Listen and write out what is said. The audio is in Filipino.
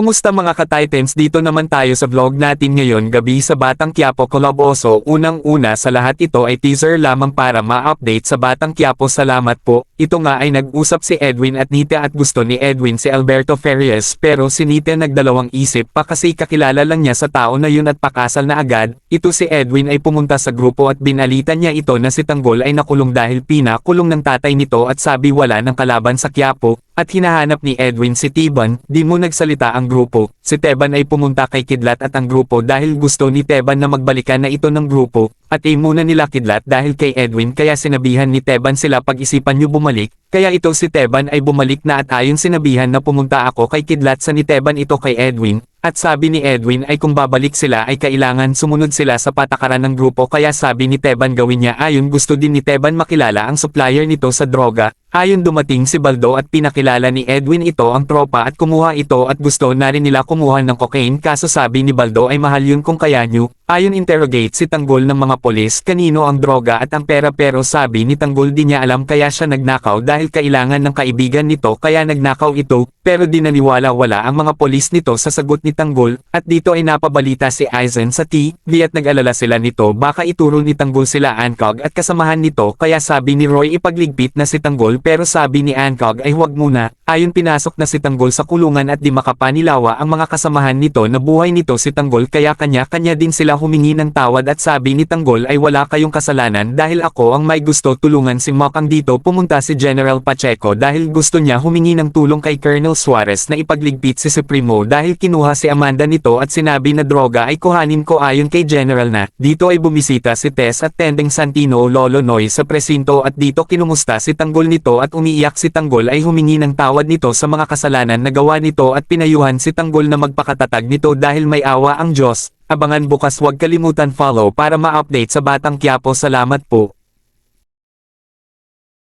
Kumusta mga ka-titans? Dito naman tayo sa vlog natin ngayon gabi sa Batang Quiapo Colaboso unang-una sa lahat ito ay teaser lamang para ma-update sa Batang Quiapo. Salamat po, ito nga ay nag-usap si Edwin at Nita at gusto ni Edwin si Alberto Ferias pero si Nita nagdalawang isip pa kasi kakilala lang niya sa tao na yun at pakasal na agad, ito si Edwin ay pumunta sa grupo at binalitan niya ito na si Tanggol ay nakulong dahil pinakulong ng tatay nito at sabi wala ng kalaban sa Quiapo, at hinahanap ni Edwin si Teban, di mo nagsalita ang grupo. Si Teban ay pumunta kay Kidlat at ang grupo dahil gusto ni Teban na magbalikan na ito ng grupo, at ay muna nila Kidlat dahil kay Edwin kaya sinabihan ni Teban sila pag-isipan niyo bumalik, kaya ito si Teban ay bumalik na at ayon sinabihan na pumunta ako kay Kidlat sa ni Teban ito kay Edwin, at sabi ni Edwin ay kung babalik sila ay kailangan sumunod sila sa patakaran ng grupo kaya sabi ni Teban gawin niya ayon gusto din ni Teban makilala ang supplier nito sa droga, ayon dumating si Baldo at pinakilala ni Edwin ito ang tropa at kumuha ito at gusto na rin nila kumuha ng cocaine kaso sabi ni Baldo ay mahal yun kung kaya nyo, ayon interrogate si Tanggol ng mga polis kanino ang droga at ang pera pero sabi ni Tanggol di niya alam kaya siya nagnakaw dahil kailangan ng kaibigan nito kaya nagnakaw ito, pero di naniwala wala ang mga polis nito sa sagot ni Tanggol, at dito ay napabalita si Aizen sa TV at nag-alala sila nito baka ituro ni Tanggol sila Ankog at kasamahan nito kaya sabi ni Roy ipagligpit na si Tanggol pero sabi ni Ankog ay huwag muna, ayon pinasok na si Tanggol sa kulungan at di makapanilawa ang mga kasamahan nito na buhay nito si Tanggol kaya kanya-kanya din sila humingi ng tawad at sabi ni Tanggol ay wala kayong kasalanan dahil ako ang may gusto tulungan si Mokang dito pumunta si General Pacheco dahil gusto niya humingi ng tulong kay Colonel Suarez na ipagligpit si Supremo dahil kinuha si Amanda nito at sinabi na droga ay kuhanin ko ayon kay General na. Dito ay bumisita si Tess at Tendeng Santino Lolo Noy sa presinto at dito kinumusta si Tanggol nito at umiiyak si Tanggol ay humingi ng tawad nito sa mga kasalanan na gawa nito at pinayuhan si Tanggol na magpakatatag nito dahil may awa ang Diyos. Abangan bukas huwag kalimutan follow para ma-update sa Batang Quiapo salamat po.